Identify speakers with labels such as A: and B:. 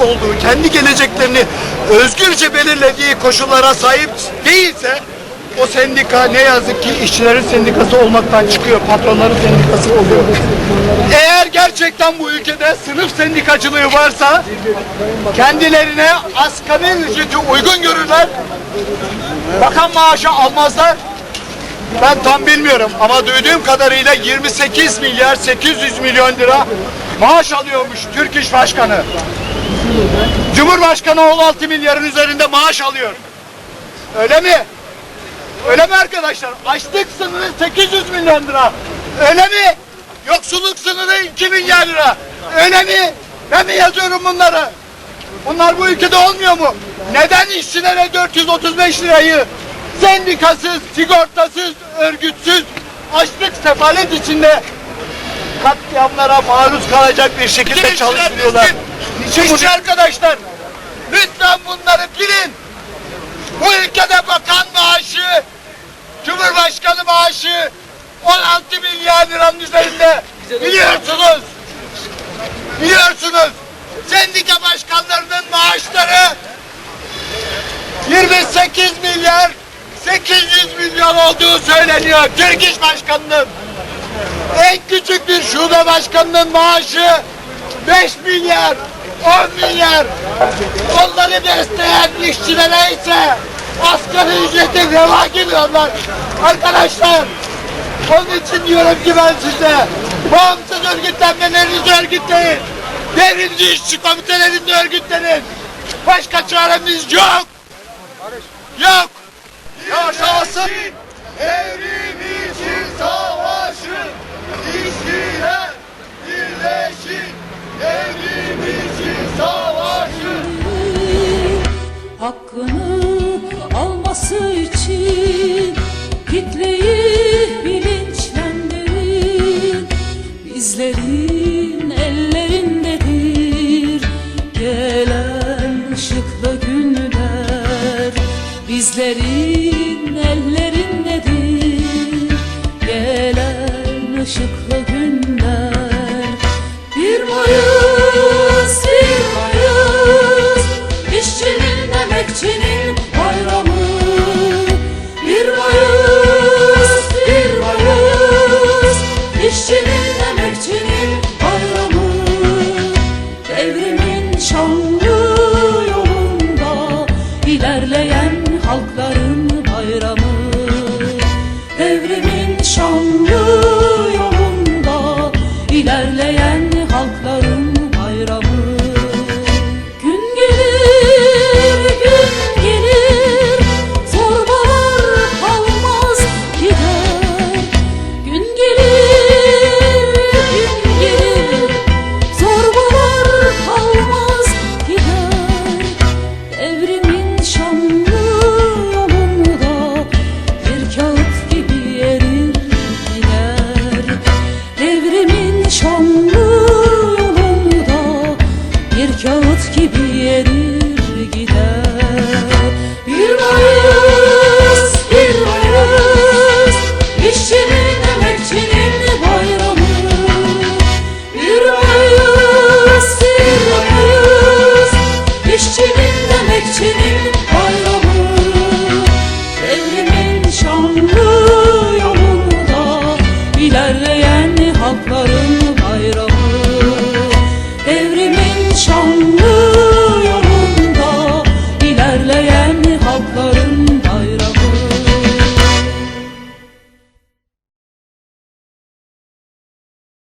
A: olduğu, kendi geleceklerini özgürce belirlediği koşullara sahip değilse o sendika ne yazık ki işçilerin sendikası olmaktan çıkıyor, patronların sendikası oluyor. Eğer gerçekten bu ülkede sınıf sendikacılığı varsa kendilerine asgari ücreti uygun görürler, bakan maaşı almazlar, ben tam bilmiyorum ama duyduğum kadarıyla 28 milyar 800 milyon lira maaş alıyormuş Türk İş Başkanı. Cumhurbaşkanı 16 milyarın üzerinde maaş alıyor. Öyle mi? Öyle mi arkadaşlar? Açlık sınırı 800 milyon lira. Öyle mi? Yoksulluk sınırı 2 milyar lira. Öyle mi? Ben mi yazıyorum bunları? Bunlar bu ülkede olmuyor mu? Neden işçilere 435 lirayı sendikasız, sigortasız, örgütsüz, açlık sefalet içinde katliamlara maruz kalacak bir şekilde çalıştırıyorlar? Niçin bunu arkadaşlar? Lütfen bunları bilin. Bu ülkede bakan maaşı, Cumhurbaşkanı maaşı 16 milyar liranın üzerinde. Biliyorsunuz. Biliyorsunuz. Sendika başkanlarının maaşları 28 milyar 800 milyon olduğu söyleniyor. Türk İş Başkanı'nın. En küçük bir şube başkanının maaşı 5 milyar, 10 milyar. Onları besleyen işçilere ise asgari ücreti reva geliyorlar. Arkadaşlar, onun için diyorum ki ben size, bağımsız örgütlenmelerinizi örgütleyin. Devrimci işçi komitelerinde örgütlenin. Başka çaremiz yok. Yok. Yaşasın. Evrim için savaşın.
B: Alması için kitleyi bilinçlendirin. Bizlerin ellerindedir gelen ışıklı günler. Bizlerin ellerindedir gelen ışıklı ilerleyen halkların